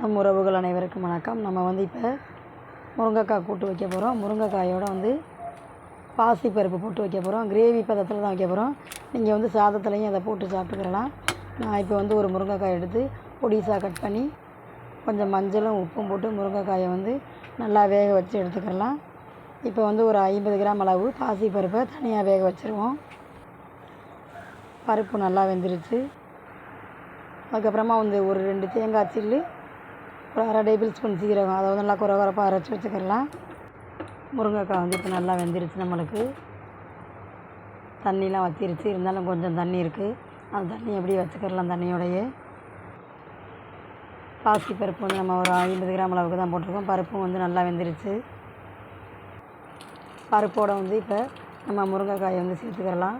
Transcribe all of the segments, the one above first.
நம் உறவுகள் அனைவருக்கும் வணக்கம். நம்ம வந்து இப்போ முருங்கைக்காய் கூட்டு வைக்க போகிறோம் முருங்கைக்காயோட வந்து பாசிப்பருப்பு போட்டு வைக்க போகிறோம் கிரேவி பதத்தில் தான் வைக்க போகிறோம் நீங்கள் வந்து சாதத்துலேயும் அதை போட்டு சாப்பிட்டுக்கிறலாம் நான் இப்போ வந்து ஒரு முருங்கைக்காய் எடுத்து பொடிசாக கட் பண்ணி கொஞ்சம் மஞ்சளும் உப்பும் போட்டு முருங்கைக்காயை வந்து நல்லா வேக வச்சு எடுத்துக்கிறலாம் இப்போ வந்து ஒரு ஐம்பது கிராம் அளவு பாசிப்பருப்பை தனியாக வேக வச்சுருவோம். பருப்பு நல்லா வெந்துருச்சு. அதுக்கப்புறமா வந்து ஒரு ரெண்டு தேங்காய் சில்லு ஒரு அரை டேபிள் ஸ்பூன் சீரகம். அதை வந்து நல்லா குறை குறைப்பாக அரைச்சி வச்சுக்கிடலாம் முருங்கைக்காய் வந்து இப்போ நல்லா வெந்துருச்சு நம்மளுக்கு. தண்ணிலாம் வற்றிருச்சு இருந்தாலும் கொஞ்சம் தண்ணி இருக்குது அந்த தண்ணி அப்படியே வச்சுக்கிடலாம் தண்ணியோடையே. பாசி பருப்பு வந்து நம்ம ஒரு ஐம்பது கிராம் அளவுக்கு தான் போட்டிருக்கோம். பருப்பும் வந்து நல்லா வெந்துருச்சு. பருப்போடு வந்து இப்போ நம்ம முருங்கைக்காயை வந்து சேர்த்துக்கிடலாம்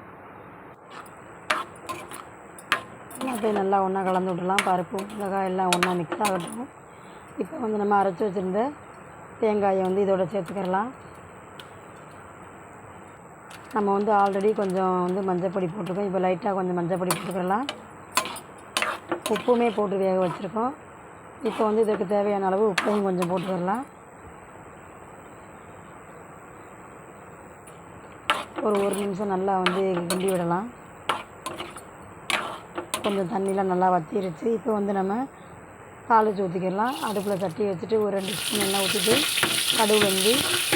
எல்லாத்தையும் நல்லா ஒன்றா கலந்து விட்டுலாம் பருப்பு முருங்கைக்காய் எல்லாம் ஒன்றா மிக்ஸ் ஆகட்டும். இப்போ வந்து நம்ம அரைச்சி வச்சுருந்த தேங்காயை வந்து இதோட சேர்த்துக்கிறலாம். நம்ம வந்து ஆல்ரெடி கொஞ்சம் வந்து மஞ்சப்பொடி போட்டிருக்கோம். இப்போ லைட்டாக கொஞ்சம் மஞ்சப்பொடி போட்டுக்கிறலாம். உப்புமே போட்டு வேக வச்சுருக்கோம். இப்போ வந்து இதுக்கு தேவையான அளவு உப்பையும் கொஞ்சம் போட்டுக்கிறலாம். ஒரு ஒரு நிமிஷம் நல்லா வந்து கிண்டி விடலாம். கொஞ்சம் தண்ணிலாம் நல்லா வற்றிருச்சு இப்போ வந்து நம்ம தாளித்து ஊற்றிக்கிடலாம் அடுப்பில் சட்டி வச்சுட்டு ஒரு ரெண்டு ஸ்பூன் எண்ணெய் ஊற்றிட்டு கடுகு வந்து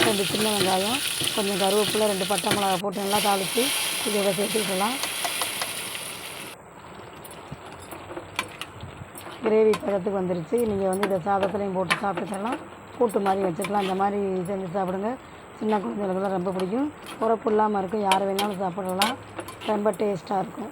ரெண்டு சின்ன வெங்காயம் கொஞ்சம் கருவேப்பிலை ரெண்டு பட்டை மிளகா போட்டு நல்லா தாளித்து இதோட சேர்த்துக்கலாம் கிரேவி பதத்துக்கு வந்துருச்சு. நீங்கள் வந்து இதை சாதத்துலேயும் போட்டு சாப்பிட்டுக்கலாம். கூட்டு மாதிரி வச்சுக்கலாம். இந்த மாதிரி செஞ்சு சாப்பிடுங்க. சின்ன குழந்தைகளுக்குலாம் ரொம்ப பிடிக்கும். உரப்பு இல்லாமல் இருக்கும். யார் வேணாலும் சாப்பிடலாம். ரொம்ப டேஸ்ட்டாக இருக்கும்.